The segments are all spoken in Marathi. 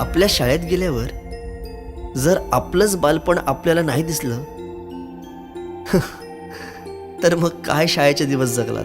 आपल्या शाळेत गेल्यावर जर आपलंच बालपण आपल्याला नाही दिसलं तर मग काय शाळेचे दिवस जगलात?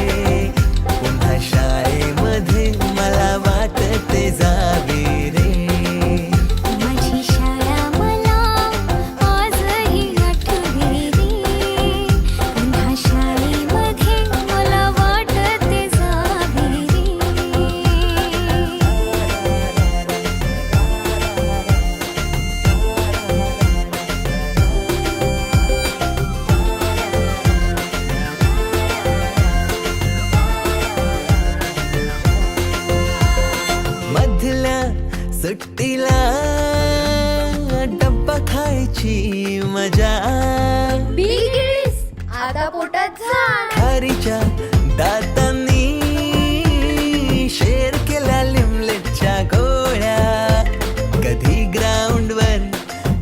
पुन्हा खायची मजा. बिगिस आता पोटात जा खारीच्या दातांनी शेर केल्या लिमलेटच्या गोळ्या. कधी ग्राउंडवर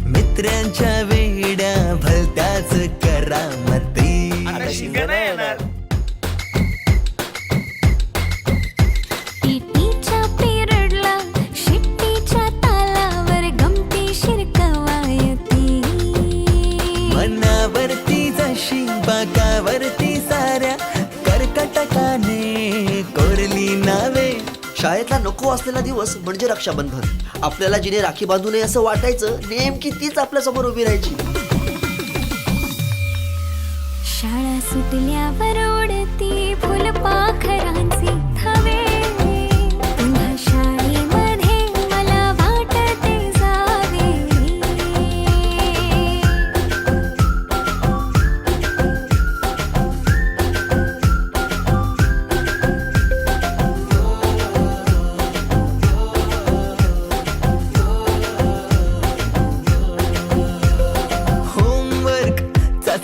मित्रांच्या वेड्या भलत्याच करामती मनावरती बाकावरती साऱ्या कर्कटकाने कोरली नावे. शाळेतला नको असलेला दिवस म्हणजे रक्षाबंधन. आपल्याला जिने राखी बांधू नये असं वाटायचं नेमकी तीच आपल्यासमोर उभी राहायची. शाळा सुटल्यावर उडती फुलपाखरांचे.